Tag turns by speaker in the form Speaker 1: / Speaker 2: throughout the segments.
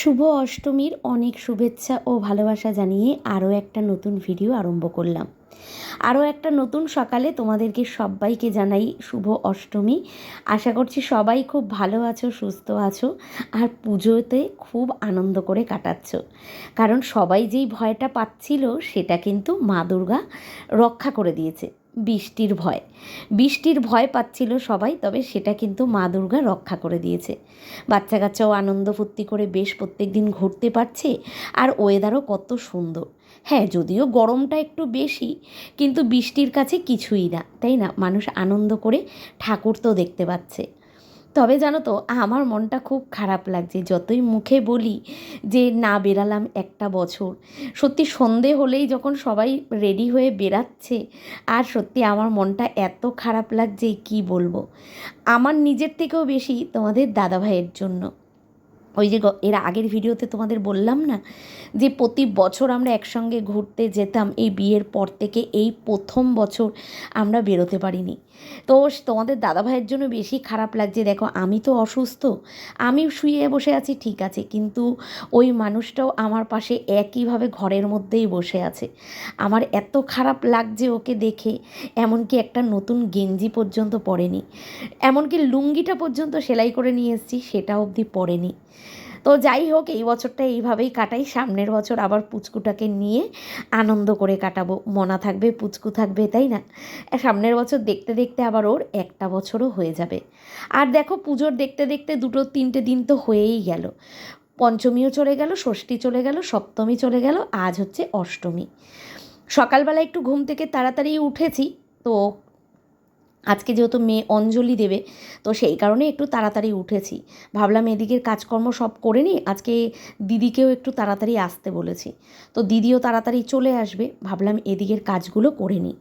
Speaker 1: শুভ অষ্টমীর অনেক শুভেচ্ছা ও ভালোবাসা জানিয়ে আরও একটা নতুন ভিডিও আরম্ভ করলাম। আরও একটা নতুন সকালে তোমাদেরকে সবাইকে জানাই শুভ অষ্টমী। আশা করছি সবাই খুব ভালো আছো, সুস্থ আছো আর পুজোতে খুব আনন্দ করে কাটাচ্ছ। কারণ সবাই যেই ভয়টা পাচ্ছিল সেটা কিন্তু মা দুর্গা রক্ষা করে দিয়েছে। বৃষ্টির ভয়। বৃষ্টির ভয় পাচ্ছিল সবাই, তবে সেটা কিন্তু মা দুর্গা রক্ষা করে দিয়েছে। বাচ্চা কাচ্চাও আনন্দ ফুর্তি করে বেশ প্রত্যেক দিন ঘুরতে পারছে, আর ওয়েদারও কত সুন্দর। হ্যাঁ যদিও গরমটা একটু বেশি, কিন্তু বৃষ্টির কাছে কিছুই না, তাই না? মানুষ আনন্দ করে ঠাকুর তো দেখতে পাচ্ছে। তবে জানো তো, আমার মনটা খুব খারাপ লাগছে যতই মুখে বলি যে না বেরালাম একটা বছর। সত্যি সন্ধে হলেই যখন সবাই রেডি হয়ে বেরাচ্ছে, আর সত্যি আমার মনটা এত খারাপ লাগছে, কি বলব? আমার নিজের থেকেও বেশি তোমাদের দাদাভাইয়ের জন্য। ওই যে এর আগের ভিডিওতে তোমাদের বললাম না যে প্রতি বছর আমরা একসঙ্গে ঘুরতে যেতাম, এই বিয়ের পর থেকে এই প্রথম বছর আমরা বেরোতে পারিনি। তো তোমাদের দাদাভাইয়ের জন্য বেশি খারাপ লাগছে। দেখো, আমি তো অসুস্থ, আমি শুয়ে বসে আছি, ঠিক আছে, কিন্তু ওই মানুষটাও আমার পাশে একইভাবে ঘরের মধ্যেই বসে আছে। আমার এত খারাপ লাগছে ওকে দেখে, এমনকি একটা নতুন গেঞ্জি পর্যন্ত পরেনি, এমনকি লুঙ্গিটা পর্যন্ত সেলাই করে নিয়ে এসেছি, সেটা অবধি পরেনি। তো যাই হোক, এই বছরটা এইভাবেই কাটাই। সামনের বছর আবার পুচকুটাকে নিয়ে আনন্দ করে কাটাবো। মনা থাকবে, পুচকু থাকবে, তাই না? সামনের বছর দেখতে দেখতে আবার ওর একটা বছরও হয়ে যাবে। আর দেখো, পুজোর দেখতে দেখতে দুটো তিনটে দিন তো হয়েই গেল। পঞ্চমীও চলে গেল, ষষ্ঠী চলে গেল, সপ্তমী চলে গেল, আজ হচ্ছে অষ্টমী। সকালবেলা একটু ঘুম থেকে তাড়াতাড়ি উঠেছি, তো আজকে যেহেতু মেয়ে অঞ্জলি দেবে, তো সেই কারণে একটু তাড়াতাড়ি উঠেছি। ভাবলাম এদিকের কাজকর্ম সব করে নিই, আজকে দিদিকেও একটু তাড়াতাড়ি আসতে বলেছি। তো দিদিও তাড়াতাড়ি চলে আসবে, ভাবলাম এদিকের কাজগুলো করে নিই।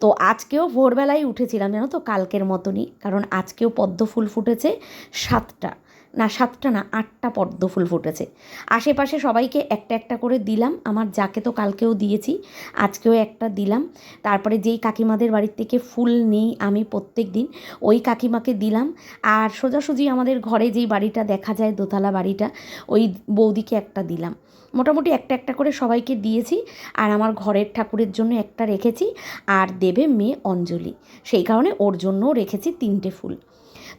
Speaker 1: তো আজকেও ভোরবেলায় উঠেছিলাম, জানো তো, কালকের মতনই, কারণ আজকেও পদ্ম ফুল ফুটেছে সাতটা। না, সাতটা না, আটটা পদ্ম ফুল ফুটেছে। আশেপাশে সবাইকে একটা একটা করে দিলাম। আমার যাকে তো কালকেও দিয়েছি, আজকেও একটা দিলাম। তারপরে যেই কাকিমাদের বাড়ির থেকে ফুল নিই আমি প্রত্যেক দিন, ওই কাকিমাকে দিলাম। আর সোজাসুজি আমাদের ঘরে যেই বাড়িটা দেখা যায়, দোতলা বাড়িটা, ওই বৌদিকে একটা দিলাম। মোটামুটি একটা একটা করে সবাইকে দিয়েছি, আর আমার ঘরের ঠাকুরের জন্য একটা রেখেছি, আর দেবে মেয়ে অঞ্জলি। সেই কারণে ওর জন্যও রেখেছি তিনটে ফুল।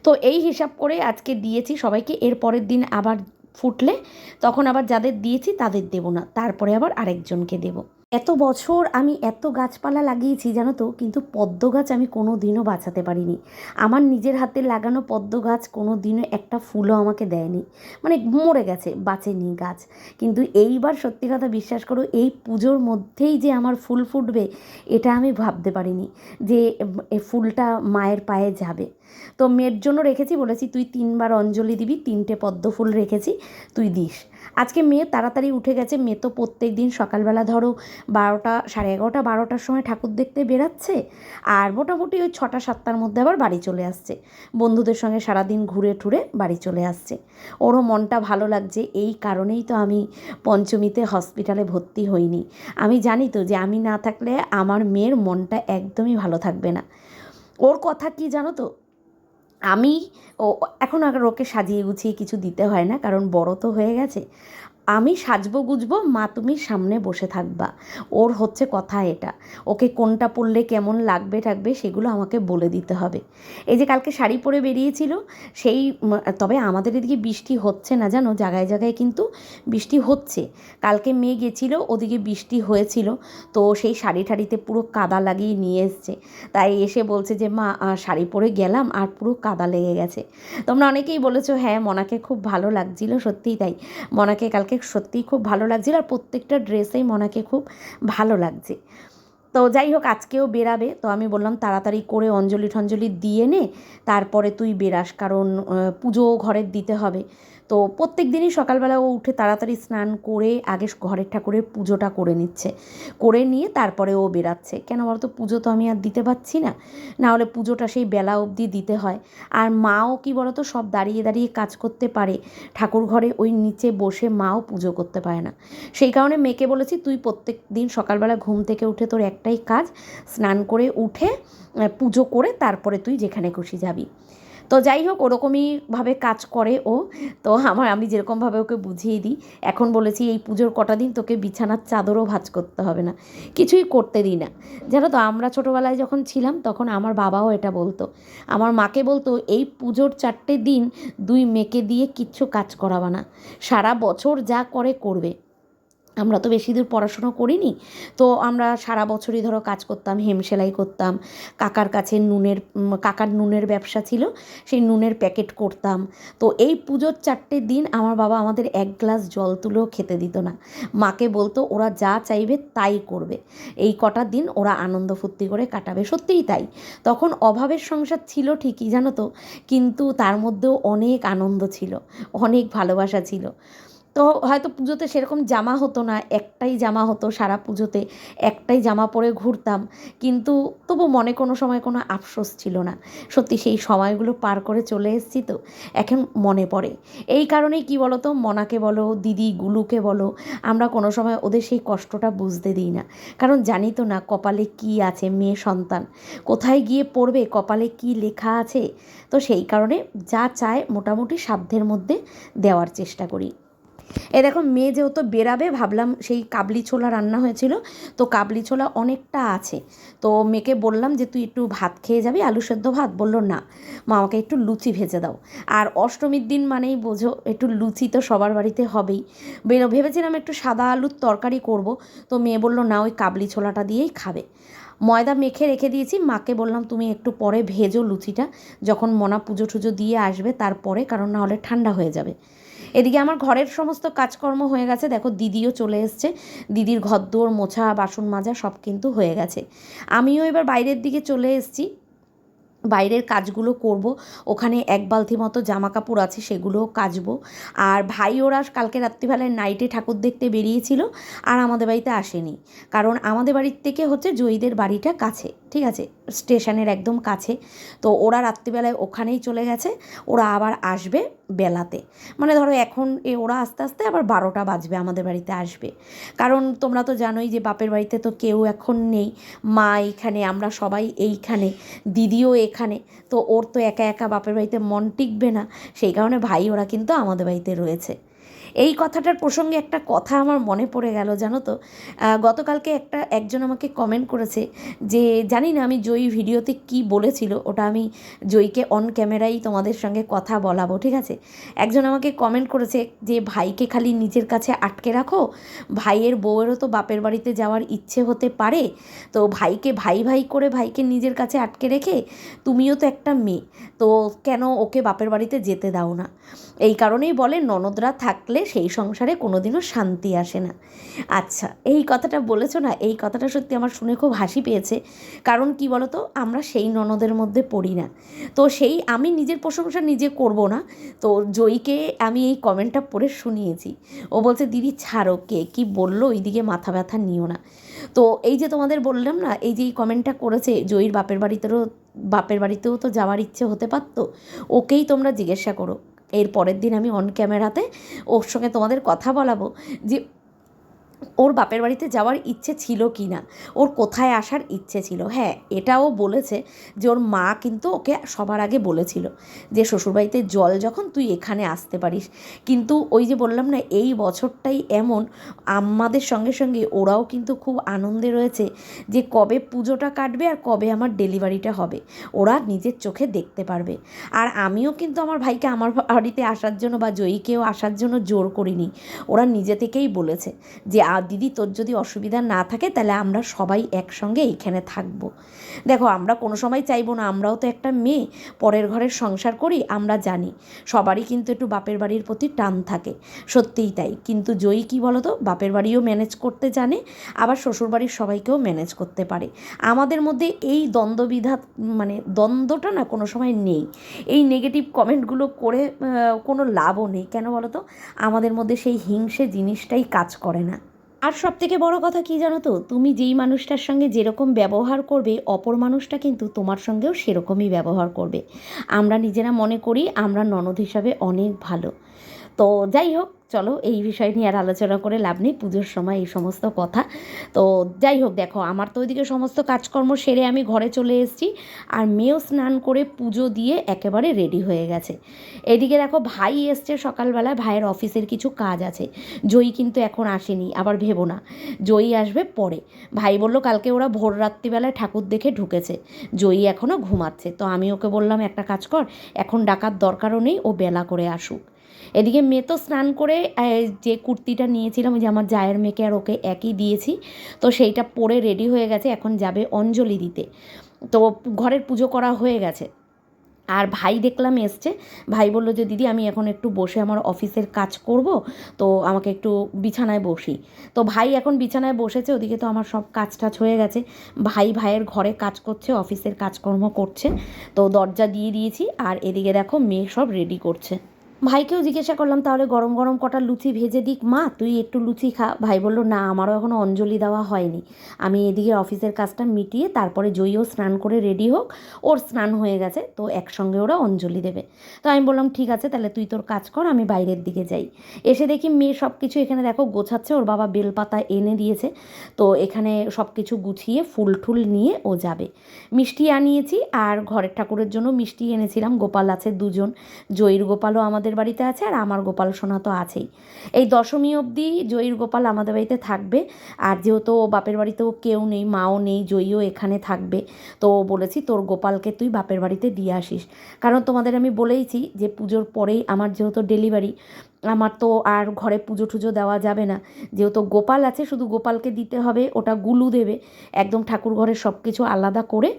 Speaker 1: তো এই হিসাব করে আজকে দিয়েছি সবাইকে। এর পরের দিন আবার ফুটলে, তখন আবার যাদের দিয়েছি তাদের দেব না। তারপরে আবার আরেকজনকে দেবো। এত বছর আমি এত গাছপালা লাগিয়েছি, জানো তো? কিন্তু পদ্ম গাছ আমি কোনো দিনও বাঁচাতে পারিনি। আমার নিজের হাতে লাগানো পদ্ম গাছ কোনো দিনও একটা ফুলও আমাকে দেয়নি। মানে মরে গেছে, বাঁচেনি গাছ। কিন্তু এইবার সত্যি কথা বিশ্বাস করো, এই পুজোর মধ্যেই যে আমার ফুল ফুটবে, এটা আমি ভাবতে পারিনি যে ফুলটা মায়ের পায়ে যাবে। তো মেয়ের জন্য রেখেছি বলেছি, তুই তিনবার অঞ্জলি দিবি, তিনটে পদ্ম ফুল রেখেছি, তুই দিস। আজকে মেয়ে তাড়াতাড়ি উঠে গেছে। মেয়ে তো প্রত্যেক দিন সকালবেলা ধরো বারোটা, সাড়ে এগারোটা, বারোটার সময় ঠাকুর দেখতে বেরাচ্ছে আর মোটামুটি ওই ছটা, সাতটার মধ্যে আবার বাড়ি চলে আসছে। বন্ধুদের সঙ্গে সারাদিন ঘুরে টুরে বাড়ি চলে আসছে। ওরও মনটা ভালো লাগছে, এই কারণেই তো আমি পঞ্চমীতে হসপিটালে ভর্তি হইনি। আমি জানি তো যে আমি না থাকলে আমার মেয়ের মনটা একদমই ভালো থাকবে না। ওর কথা কি জানো তো? আমি ও, এখন আর ওকে সাজিয়ে গুছিয়ে কিছু দিতে হয় না, কারণ বড় তো হয়ে গেছে। আমি সাজবো গুজবো, মা তুমি সামনে বসে থাকবা। ওর হচ্ছে কথা এটা। ওকে কোনটা পরলে কেমন লাগবে থাকবে সেগুলো আমাকে বলে দিতে হবে। এই যে কালকে শাড়ি পরে বেরিয়েছিল, সেই তবে আমাদের এদিকে বৃষ্টি হচ্ছে না জানো? জায়গায় জায়গায় কিন্তু বৃষ্টি হচ্ছে। কালকে মেয়ে গেছিল, ওদিকে বৃষ্টি হয়েছিল। তো সেই শাড়ি ঠাড়িতে পুরো কাদা লাগিয়ে নিয়ে এসছে। তাই এসে বলছে যে, মা শাড়ি পরে গেলাম আর পুরো কাদা লেগে গেছে। তোমরা অনেকেই বলেছ হ্যাঁ মনাকে খুব ভালো লাগছিল, সত্যিই তাই। মনাকে কালকে সত্যিই খুব ভালো লাগছিল আর প্রত্যেকটা ড্রেসেই মনাকে খুব ভালো লাগছে। তো যাই হোক, আজকেও বেরাবে। তো আমি বললাম, তাড়াতাড়ি করে অঞ্জলি ঠঞ্জলি দিয়ে নে, তারপরে তুই বেরাস, কারণ পুজো ঘরের দিতে হবে। তো প্রত্যেক দিনই সকালবেলা ও উঠে তাড়াতাড়ি স্নান করে আগে ঘরের ঠাকুরের পুজোটা করে নিচ্ছে। করে নিয়ে তারপরে ও বেরাচ্ছে। কেন বলতো, পুজো তো আমি আর দিতে পারছি না। না হলে পুজোটা সেই বেলা অবধি দিতে হয়। আর মাও কি বলতো, সব দাঁড়িয়ে দাঁড়িয়ে কাজ করতে পারে। ঠাকুর ঘরে ওই নিচে বসে মাও পুজো করতে পারে না। সেই কারণে মেয়েকে বলেছি, তুই প্রত্যেক দিন সকালবেলা ঘুম থেকে উঠে তোর একটাই কাজ, স্নান করে উঠে পুজো করে তারপরে তুই যেখানে খুশি যাবি। তো যাই হোক ওরকমইভাবে কাজ করে ও। তো আমার, আমি যেরকমভাবে ওকে বুঝিয়ে দিই, এখন বলেছি এই পুজোর কটা দিন তোকে বিছানার চাদরও ভাজ করতে হবে না। কিছুই করতে দিই না। জানো তো, আমরা ছোটোবেলায় যখন ছিলাম, তখন আমার বাবাও এটা বলতো। আমার মাকে বলতো, এই পুজোর চারটে দিন দুই মেয়েকে দিয়ে কিচ্ছু কাজ করাবা না। সারা বছর যা করে করবে। আমরা তো বেশি দূর পড়াশুনো করিনি। তো আমরা সারা বছরই ধরো কাজ করতাম, হেম সেলাই করতাম, কাকার কাছে নুনের কাকার নুনের ব্যবসা ছিল, সেই নুনের প্যাকেট করতাম। তো এই পুজোর চারটে দিন আমার বাবা আমাদের এক গ্লাস জল তুলেও খেতে দিত না। মাকে বলতো, ওরা যা চাইবে তাই করবে। এই কটা দিন ওরা আনন্দ ফুর্তি করে কাটাবে, সত্যিই তাই। তখন অভাবের সংসার ছিল ঠিকই, জানো তো? কিন্তু তার মধ্যেও অনেক আনন্দ ছিল, অনেক ভালোবাসা ছিল। তো হয়তো পুজোতে সেরকম জামা হতো না, একটাই জামা হতো সারা পুজোতে, একটাই জামা পরে ঘুরতাম। কিন্তু তবু মনে কোনো সময় কোনো আফসোস ছিল না। সত্যি সেই সময়গুলো পার করে চলে এসেছি তো, এখন মনে পড়ে। এই কারণেই কি বলো তো মনাকে বলো, দিদি গুলুকে বলো, আমরা কোনো সময় ওদের সেই কষ্টটা বুঝতে দিই না। কারণ জানি তো না কপালে কি আছে মেয়ে সন্তান, কোথায় গিয়ে পড়বে, কপালে কি লেখা আছে? তো সেই কারণে যা চায় মোটামুটি সাধ্যের মধ্যে দেওয়ার চেষ্টা করি। এ দেখো, মেয়ে যেহেতু বেরাবে, ভাবলাম সেই কাবলি ছোলা রান্না হয়েছিল, তো কাবলি ছোলা অনেকটা আছে। তো মেয়েকে বললাম যে, তুই একটু ভাত খেয়ে যাবি, আলু সেদ্ধ ভাত? বলল, না। মা আমাকে একটু লুচি ভেজে দাও। আর অষ্টমীর দিন মানেই বোঝো, একটু লুচি তো সবার বাড়িতে হবেই। বেরো, ভেবেছিলাম একটু সাদা আলুর তরকারি করব, তো মেয়ে বলল, না, ওই কাবলি ছোলাটা দিয়েই খাবে। ময়দা মেখে রেখে দিয়েছি, মাকে বললাম, তুমি একটু পরে ভেজো লুচিটা, যখন মনা পুজো টুজো দিয়ে আসবে তারপরে, কারণ না হলে ঠান্ডা হয়ে যাবে। এদিকে আমার ঘরের সমস্ত কাজকর্ম হয়ে গেছে। দেখো, দিদিও চলে এসছে। দিদির ঘরদোর, মোছা, বাসন মাজা সব কিন্তু হয়ে গেছে। আমিও এবার বাইরের দিকে চলে এসেছি। বাইরের কাজগুলো করব। ওখানে এক বালতি মতো জামা কাপড় আছে, সেগুলোও কাচবো। আর ভাই ওরা কালকে রাত্রিবেলায় নাইটে ঠাকুর দেখতে বেরিয়েছিল আর আমাদের বাড়িতে আসেনি। কারণ আমাদের বাড়ির থেকে হচ্ছে জয়ীদের বাড়িটা কাছে, ঠিক আছে? স্টেশনের একদম কাছে। তো ওরা রাত্রিবেলায় ওখানেই চলে গেছে। ওরা আবার আসবে। বেলাতে। মানে ধরো এখন এ ওরা আস্তে আস্তে আবার বারোটা বাজবে আমাদের বাড়িতে আসবে। কারণ তোমরা তো জানোই যে বাপের বাড়িতে তো কেউ এখন নেই। মা এইখানে, আমরা সবাই এইখানে, দিদিও এখানে। তো ওর তো একা একা বাপের বাড়িতে মন টিকবে না। সেই কারণে ভাই ওরা কিন্তু আমাদের বাড়িতে রয়েছে। এই কথাটার প্রসঙ্গে একটা কথা আমার মনে পড়ে গেল, জানো তো? গতকালকে একটা, একজন আমাকে কমেন্ট করেছে যে, জানি না আমি জয়ী ভিডিওতে কি বলেছিল, ওটা আমি জয়ীকে অন ক্যামেরাই তোমাদের সঙ্গে কথা বলাবো, ঠিক আছে? একজন আমাকে কমেন্ট করেছে যে, ভাইকে খালি নিজের কাছে আটকে রাখো, ভাইয়ের বউয়েরও তো বাপের বাড়িতে যাওয়ার ইচ্ছে হতে পারে, তো ভাইকে ভাই ভাই করে ভাইকে নিজের কাছে আটকে রেখে তুমিও তো একটা মেয়ে, তো কেন ওকে বাপের বাড়িতে যেতে দাও না? এই কারণেই বলে, ননদরা থাকলে সেই সংসারে কোনোদিনও শান্তি আসে না। আচ্ছা এই কথাটা বলেছ না, এই কথাটা সত্যি আমার শুনে খুব হাসি পেয়েছে। কারণ কি বলো তো আমরা সেই ননদের মধ্যে পড়ি না। তো সেই আমি নিজের প্রশংসা নিজে করব না। তো জয়ীকে আমি এই কমেন্টটা পড়ে শুনিয়েছি। ও বলছে, দিদি, ছাড়ো, কে কী বলল? ওইদিকে মাথা ব্যথা নিও না। তো এই যে তোমাদের বললাম না, এই যে এই কমেন্টটা করেছে, জয়ীর বাপের বাড়িতেও বাপের বাড়িতেও তো যাওয়ার ইচ্ছে হতে পারতো, ওকেই তোমরা জিজ্ঞাসা করো। এর পরের দিন আমি অন ক্যামেরাতে ওর সঙ্গে তোমাদের কথা বলাবো যে ওর বাপের বাড়িতে যাওয়ার ইচ্ছে ছিল কি না? ওর কোথায় আসার ইচ্ছে ছিল? হ্যাঁ এটাও বলেছে যে ওর মা কিন্তু ওকে সবার আগে বলেছিল যে, শ্বশুরবাড়িতে জল যখন তুই এখানে আসতে পারিস। কিন্তু ওই যে বললাম না, এই বছরটাই এমন, আমাদের সঙ্গে সঙ্গে ওরাও কিন্তু খুব আনন্দে রয়েছে যে, কবে পুজোটা কাটবে আর কবে আমার ডেলিভারিটা হবে। ওরা নিজের চোখে দেখতে পারবে। আর আমিও কিন্তু আমার ভাইকে আমার বাড়িতে আসার জন্য বা জয়ীকেও আসার জন্য জোর করিনি। ওরা নিজে থেকেই বলেছে যে আ দিদি, তোর যদি অসুবিধা না থাকে, তাহলে আমরা সবাই একসঙ্গে এইখানে থাকব। দেখো, আমরা কোনো সময় চাইব না, আমরাও তো একটা মেয়ে, পরের ঘরের সংসার করি, আমরা জানি। সবারই কিন্তু একটু বাপের বাড়ির প্রতি টান থাকে, সত্যিই তাই। কিন্তু জয়ী কী বলো তো বাপের বাড়িও ম্যানেজ করতে জানে, আবার শ্বশুরবাড়ির সবাইকেও ম্যানেজ করতে পারে। আমাদের মধ্যে এই দ্বন্দ্ববিধা মানে দ্বন্দ্বটা না কোনো সময় নেই। এই নেগেটিভ কমেন্টগুলো করে কোনো লাভও নেই। কেন বলো তো আমাদের মধ্যে সেই হিংসে জিনিসটাই কাজ করে না। আর সব থেকে বড় কথা কি জানো তো? তুমি যেই মানুষটার সঙ্গে যেরকম ব্যবহার করবে, অপর মানুষটা কিন্তু তোমার সঙ্গেও সেরকমই ব্যবহার করবে। আমরা নিজেরা মনে করি আমরা ননদ হিসাবে অনেক ভালো। তো যাই হোক, চলো এই বিষয় নিয়ে আর আলোচনা করে লাভ নেই, পুজোর সময় এই সমস্ত কথা। তো যাই হোক, দেখো, আমার তো ওইদিকে সমস্ত কাজকর্ম সেরে আমি ঘরে চলে এসেছি, আর মেয়েও স্নান করে পুজো দিয়ে একেবারে রেডি হয়ে গেছে। এদিকে দেখো, ভাই এসছে সকালবেলা, ভাইয়ের অফিসের কিছু কাজ আছে। জয়ী কিন্তু এখন আসেনি, আবার ভেবো না। জয়ী আসবে পরে। ভাই বলল, কালকে ওরা ভোর রাত্রিবেলায় ঠাকুর দেখে ঢুকেছে। জয়ী এখনও ঘুমাচ্ছে। তো আমি ওকে বললাম, একটা কাজ কর, এখন ডাকার দরকারও নেই, ও বেলা করে আসুক। এদিকে মেয়ে তো স্নান করে যে কুর্তিটা নিয়েছিলাম যে আমার জায়ের মেয়েকে আর ওকে একই দিয়েছি। তো সেইটা পরে রেডি হয়ে গেছে, এখন যাবে অঞ্জলি দিতে। তো ঘরের পুজো করা হয়ে গেছে। আর ভাই দেখলাম এসছে, ভাই বলল যে, দিদি, আমি এখন একটু বসে আমার অফিসের কাজ করব, তো আমাকে একটু বিছানায় বসি। তো ভাই এখন বিছানায় বসেছে, ওদিকে তো আমার সব কাজ টাজ হয়ে গেছে। ভাই ভাইয়ের ঘরে কাজ করছে, অফিসের কাজকর্ম করছে, তো দরজা দিয়ে দিয়েছি, আর এদিকে দেখো মেয়ে সব রেডি করছে। ভাইকেও জিজ্ঞাসা করলাম, তাহলে গরম গরম কটা লুচি ভেজে দিক? মা, তুই একটু লুচি খা। ভাই বলল, না, আমারও এখনও অঞ্জলি দেওয়া হয়নি। আমি এদিকে অফিসের কাজটা মিটিয়ে তারপরে জয়ীও স্নান করে রেডি হোক। ওর স্নান হয়ে গেছে, তো একসঙ্গে ওরা অঞ্জলি দেবে। তো আমি বললাম, ঠিক আছে, তাহলে তুই তোর কাজ কর, আমি বাইরের দিকে যাই। এসে দেখি মেয়ে সব কিছু এখানে দেখো গোছাচ্ছে, ওর বাবা বেলপাতা এনে দিয়েছে। তো এখানে সব কিছু গুছিয়ে ফুল টুল নিয়ে ও যাবে। মিষ্টি আনিয়েছি, আর ঘরের ঠাকুরের জন্য মিষ্টি এনেছিলাম, গোপাল আছে দুজন। জয়ীর গোপালও আমাদের বাড়িতে আছে আর আমার গোপাল সোনা তো আছেই। এই দশমী অবধি জয়ীর গোপাল আমাদের বাড়িতে থাকবে। আর যেহেতু বাপের বাড়িতেও কেউ নেই, মাও নেই, জয়ীও এখানে থাকবে। তো বলেছি, তোর গোপালকে তুই বাপের বাড়িতে দিয়ে আসিস। কারণ তোমাদের আমি বলেইছি যে পুজোর পরেই আমার যেহেতু ডেলিভারি আমার তো আর ঘরে পুজো টুজো দেওয়া যাবে না। যেহেতু গোপাল আছে, শুধু গোপালকে দিতে হবে, ওটা গুলু দেবে। একদম ঠাকুর ঘরে সব কিছু আলাদা করে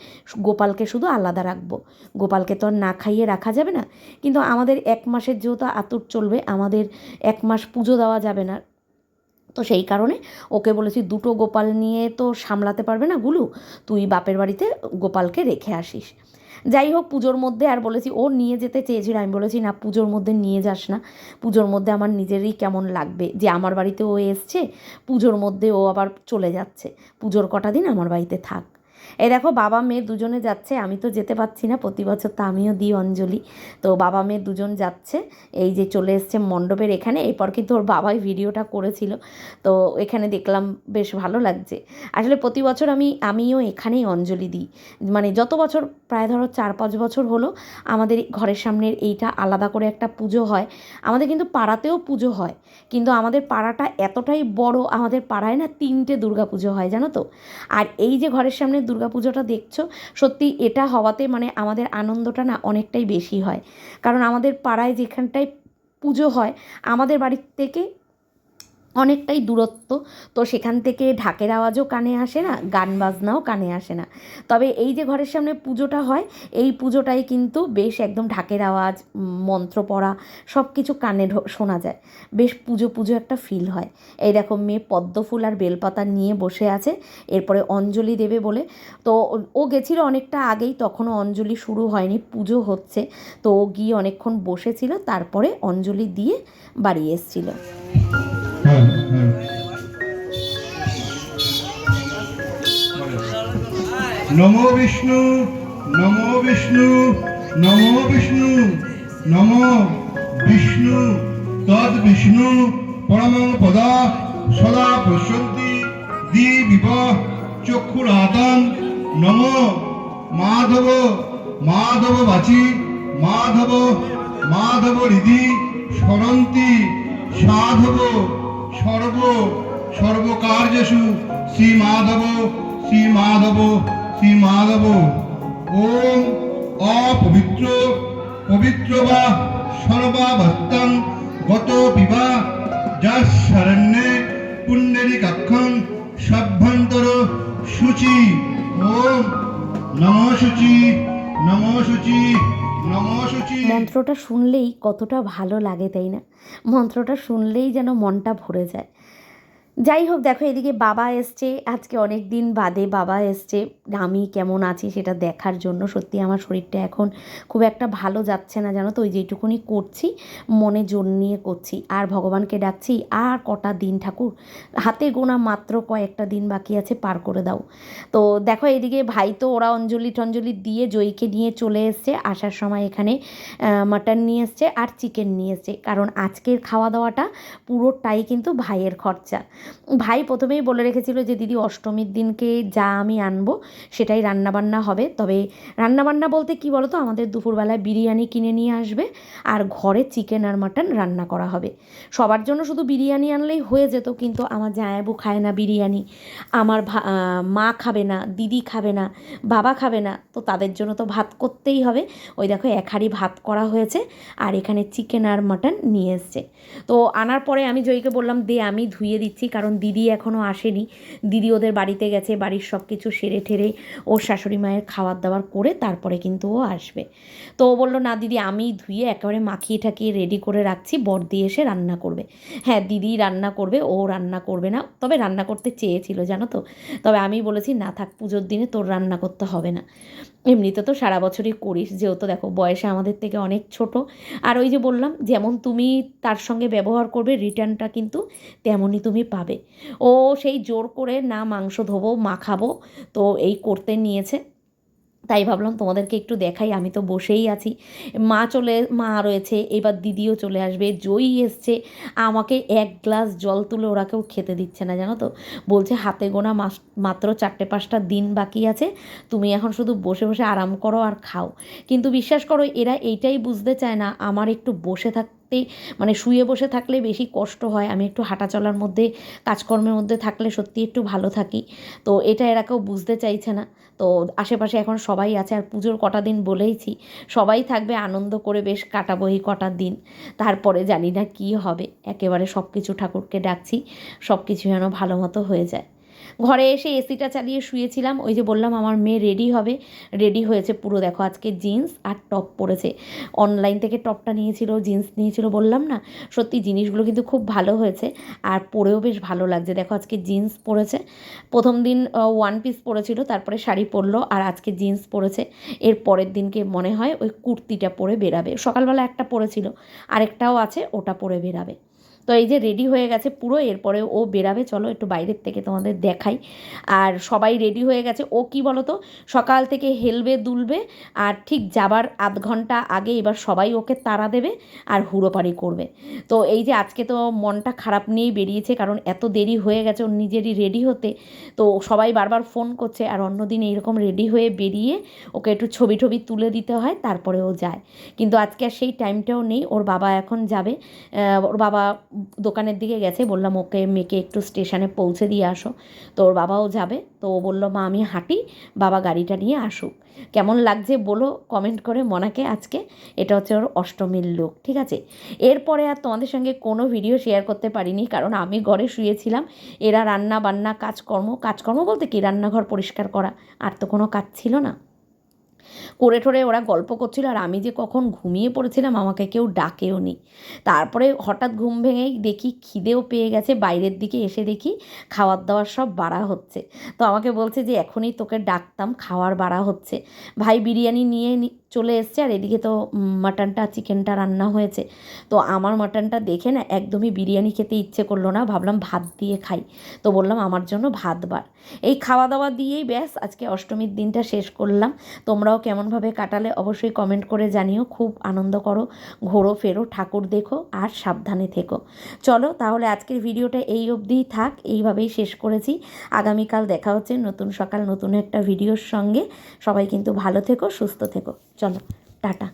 Speaker 1: গোপালকে শুধু আলাদা রাখব। গোপালকে তো আর না খাইয়ে রাখা যাবে না। কিন্তু আমাদের এক মাসের যেহেতু আতুর চলবে, আমাদের এক মাস পুজো দেওয়া যাবে না। তো সেই কারণে ওকে বলেছি, দুটো গোপাল নিয়ে তো সামলাতে পারবে না গুলু। তুই বাপের বাড়িতে গোপালকে রেখে আসিস। যাই হোক, পুজোর মধ্যে আর বলেছি, ও নিয়ে যেতে চেয়েছিল। আমি বলেছি, না, পুজোর মধ্যে নিয়ে যাস না। পুজোর মধ্যে আমার নিজেরই কেমন লাগবে? যে আমার বাড়িতে ও এসছে, পুজোর মধ্যে ও আবার চলে যাচ্ছে। পুজোর কটা দিন আমার বাড়িতে থাক। এই দেখো, বাবা, মেয়ে দুজনে যাচ্ছে, আমি তো যেতে পারছি না, প্রতি বছর তো আমিও দিই অঞ্জলি। তো বাবা, মেয়ে দুজন যাচ্ছে, এই যে চলে এসছে মণ্ডপের এখানে, এরপর কিন্তু ওর বাবাই ভিডিওটা করেছিল। তো এখানে দেখলাম বেশ ভালো লাগছে। আসলে প্রতি বছর আমি, আমিও এখানেই অঞ্জলি দিই। মানে যত বছর, প্রায় ধরো চার পাঁচ বছর হলো, আমাদের ঘরের সামনের এইটা আলাদা করে একটা পুজো হয়। আমাদের কিন্তু পাড়াতেও পুজো হয়, কিন্তু আমাদের পাড়াটা এতটাই বড়, আমাদের পাড়ায় না তিনটে দুর্গা পুজো হয়, জানো তো? আর এই যে ঘরের সামনে পুজোটা দেখছ, সত্যি এটা হওয়াতে মানে আমাদের আনন্দটা না অনেকটাই বেশি হয়। কারণ আমাদের পাড়ায় যেখানটায় পুজো হয়, আমাদের বাড়ির থেকে অনেকটাই দূরত্ব। তো সেখান থেকে ঢাকের আওয়াজও কানে আসে না, গান বাজনাও কানে আসে না। তবে এই যে ঘরের সামনে পুজোটা হয়, এই পুজোটাই কিন্তু বেশ একদম ঢাকের আওয়াজ, মন্ত্র পড়া সব কিছু কানে শোনা যায়। বেশ পুজো পুজো একটা ফিল হয়। এই দেখো, মেয়ে পদ্ম ফুল আর বেলপাতা নিয়ে বসে আছে, এরপরে অঞ্জলি দেবে বলে। তো ও- গেছিল অনেকটা আগেই, তখনও অঞ্জলি শুরু হয়নি, পুজো হচ্ছে। তো ও গিয়ে অনেকক্ষণ বসেছিল, তারপরে অঞ্জলি দিয়ে বাড়ি এসেছিল।
Speaker 2: নমো বিষ্ণু নমো বিষ্ণু নমো বিষ্ণু নমো বিষ্ণু তদ বিষ্ণু পরম পদা, সদা পশ্যন্তি দিবিব চক্ষুরাতন নমো মাধব মাধব বাচি, মাধব মাধব হৃদি স্মরন্তি, সাধব। সর্ব সর্বকার্যসু শ্রী মাধব শ্রী মাধব শ্রী মাধব ওম অপবিত্র, পবিত্র বা সর্বাবস্থান গত পিবা যা শরণ্যে পুণ্যেরি কাক্ষং সভ্যন্তর শুচি ওম নম শুচি নম শুচি
Speaker 1: মন্ত্রটা শুনলেই কতটা ভালো লাগে তাই না? মন্ত্রটা শুনলেই যেন মনটা ভরে যায়। যাই হোক দেখো এদিকে বাবা এসছে। আজকে অনেক দিন বাদে বাবা এসছে। আমি কেমন আছি সেটা দেখার জন্য। সত্যি আমার শরীরটা এখন খুব একটা ভালো যাচ্ছে না, জানো তো? ওই যেটুকুনি করছি, মনে জোর নিয়ে করছি। আর ভগবানকে ডাকছি, আর কটা দিন ঠাকুর? হাতে গোনা মাত্র কয়েকটা দিন বাকি আছে, পার করে দাও। তো দেখো এদিকে ভাই তো ওরা অঞ্জলি টঞ্জলি দিয়ে জয়ীকে নিয়ে চলে এসছে। আসার সময় এখানে মাটন নিয়ে এসছে আর চিকেন নিয়ে এসছে। কারণ আজকের খাওয়া দাওয়াটা পুরোটাই কিন্তু ভাইয়ের খরচা। ভাই প্রথমেই বলে রেখেছিল যে, দিদি, অষ্টমীর দিনকে যা আমি আনব, সেটাই রান্নাবান্না হবে। তবে রান্নাবান্না বলতে কি বলতো? আমাদের দুপুরবেলায় বিরিয়ানি কিনে নিয়ে আসবে আর ঘরে চিকেন আর মাটন রান্না করা হবে। সবার জন্য শুধু বিরিয়ানি আনলেই হয়ে যেত, কিন্তু আমার জায়াবু খায় না বিরিয়ানি। আমার মা খাবে না, দিদি খাবে না, বাবা খাবে না, তো তাদের জন্য তো ভাত করতেই হবে। ওই দেখো, এক হাঁড়ি ভাত করা হয়েছে আর এখানে চিকেন আর মাটন নিয়ে এসছে। তো আনার পরে আমি জয়ীকে বললাম, দে, আমি ধুয়ে দিচ্ছি কারণ দিদি এখনও আসেনি। দিদি ওদের বাড়িতে গেছে, বাড়ির সব কিছু সেরে ঠেরে ওর শাশুড়ি মায়ের খাবার দাবার করে তারপরে কিন্তু ও আসবে। তো ও বলল, না দিদি আমি ধুয়ে একেবারে মাখিয়ে ঠাকিয়ে রেডি করে রাখছি বর্দি এসে রান্না করবে। হ্যাঁ দিদি রান্না করবে, ও রান্না করবে না, তবে রান্না করতে চেয়েছিল, জানো তো। তবে আমি বলেছি, না থাক, পুজোর দিনে তোর রান্না করতে হবে না। এমনিতে তো সারা বছরই করিস, যেহেতু দেখো, বয়সে আমাদের থেকে অনেক ছোট। আর ওই যে বললাম, যেমন তুমি তার সঙ্গে ব্যবহার করবে রিটার্নটা কিন্তু তেমনই তুমি পাবে। ও সেই জোর করে, না, মাংস ধোবো, মাখাবো। তো এই করতে নিয়েছে। তাই ভাবলাম তোমাদেরকে একটু দেখাই, আমি তো বসেই আছি। মা চলে, মা রয়েছে, এবার দিদিও চলে আসবে, জয়ী এসছে। আমাকে এক গ্লাস জল তুলে ওরা কেউ খেতে দিচ্ছে না, জানো তো? বলছে, হাতে গোনা মাত্র চারটে পাঁচটা দিন বাকি আছে, তুমি এখন শুধু বসে বসে আরাম করো আর খাও। কিন্তু বিশ্বাস করো, এরা এইটাই বুঝতে চায় না, আমার একটু বসে থাকতে মানে শুয়ে বসে থাকলে বেশি কষ্ট হয়। আমি একটু হাঁটা চলার মধ্যে, কাজকর্মের মধ্যে থাকলে সত্যি একটু ভালো থাকি। তো এটা এরা কেউ বুঝতে চাইছে না। তো আশেপাশে এখন সবাই আছে আর পুজোর কটা দিন বলেইছি, সবাই থাকবে আনন্দ করে বেশ কাটাবো এই কটা দিন। তারপরে জানি না কী হবে। একেবারে সব কিছু ঠাকুরকে ডাকছি সব কিছু যেন ভালো মতো হয়ে যায়। ঘরে এসে এসিটা চালিয়ে শুয়েছিলাম। ওই যে বললাম, আমার মেয়ে রেডি হবে। রেডি হয়েছে পুরো, দেখো আজকে জিন্স আর টপ পরেছে। অনলাইন থেকে টপটা নিয়েছিল জিন্স নিয়েছিল বললাম না? সত্যি জিনিসগুলো কিন্তু খুব ভালো হয়েছে আর পরেও বেশ ভালো লাগছে। দেখো আজকে জিন্স পরেছে। প্রথম দিন ওয়ান পিস পরেছিল, তারপরে শাড়ি পরলো আর আজকে জিন্স পরেছে। এর পরের দিনকে মনে হয় ওই কুর্তিটা পরে বেরাবে। সকালবেলা একটা পরেছিল, আরেকটাও আছে, ওটা পরে বেরাবে। তো এই যে রেডি হয়ে গেছে পুরো, এরপরে ও বেরাবে। চলো একটু বাইরের থেকে তোমাদের দেখাই। আর সবাই রেডি হয়ে গেছে। ও কি বলো তো সকাল থেকে হেলবে, দুলবে, আর ঠিক যাবার আধ ঘণ্টা আগে এবার সবাই ওকে তাড়া দেবে আর হুড়োপাড়ি করবে। তো এই যে আজকে তো মনটা খারাপ নিয়েই বেরিয়েছে, কারণ এত দেরি হয়ে গেছে ওর নিজেরই রেডি হতে। তো সবাই বারবার ফোন করছে, আর অন্যদিন এইরকম রেডি হয়ে বেরিয়ে ওকে একটু ছবি টবি তুলে দিতে হয়, তারপরে ও যায়। কিন্তু আজকে আর সেই টাইমটাও নেই। ওর বাবা এখন যাবে। ওর বাবা দোকানের দিকে গেছে, বললাম, ওকে, মেয়েকে একটু স্টেশনে পৌঁছে দিয়ে আসো। তো ওর বাবাও যাবে, তো ও বলল, মা, আমি হাঁটি, বাবা গাড়িটা নিয়ে আসুক। কেমন লাগছে বলো কমেন্ট করে মনাকে আজকে, এটা হচ্ছে ওর অষ্টমীর লুক ঠিক আছে? এরপরে আর তোমাদের সঙ্গে কোনো ভিডিও শেয়ার করতে পারিনি, কারণ আমি ঘরে শুয়েছিলাম, এরা রান্না বান্না কাজকর্ম কাজকর্ম বলতে কি? রান্নাঘর পরিষ্কার করা, আর তো কোনো কাজ ছিল না। করে ঠোরে ওরা গল্প করছিল আর আমি যে কখন ঘুমিয়ে পড়েছিলাম, আমাকে কেউ ডাকেও নি। তারপরে হঠাৎ ঘুম ভেঙেই দেখি খিদেও পেয়ে গেছে, বাইরের দিকে এসে দেখি খাওয়ার দাওয়ার সব বাড়া হচ্ছে। তো আমাকে বলছে যে, এখনই তোকে ডাকতাম, খাওয়ার বাড়া হচ্ছে। ভাই বিরিয়ানি নিয়ে চলে এসছে আর এদিকে তো মাটনটা, চিকেনটা রান্না হয়েছে। তো আমার মাটনটা দেখে না একদমই বিরিয়ানি খেতে ইচ্ছে করল না, ভাবলাম ভাত দিয়ে খাই। তো বললাম, আমার জন্য ভাত বার। এই খাওয়া দাওয়া দিয়েই ব্যাস, আজকে অষ্টমীর দিনটা শেষ করলাম। তোমরাও কেমনভাবে কাটালে অবশ্যই কমেন্ট করে জানিও। খুব আনন্দ করো, ঘোরো, ফেরো, ঠাকুর দেখো আর সাবধানে থেকো। চলো তাহলে আজকের ভিডিওটা এই অবধিই থাক, এইভাবেই শেষ করেছি। আগামীকাল দেখা হচ্ছে নতুন সকাল, নতুন একটা ভিডিওর সঙ্গে। সবাই কিন্তু ভালো থেকো, সুস্থ থেকো। চলো, টাটা।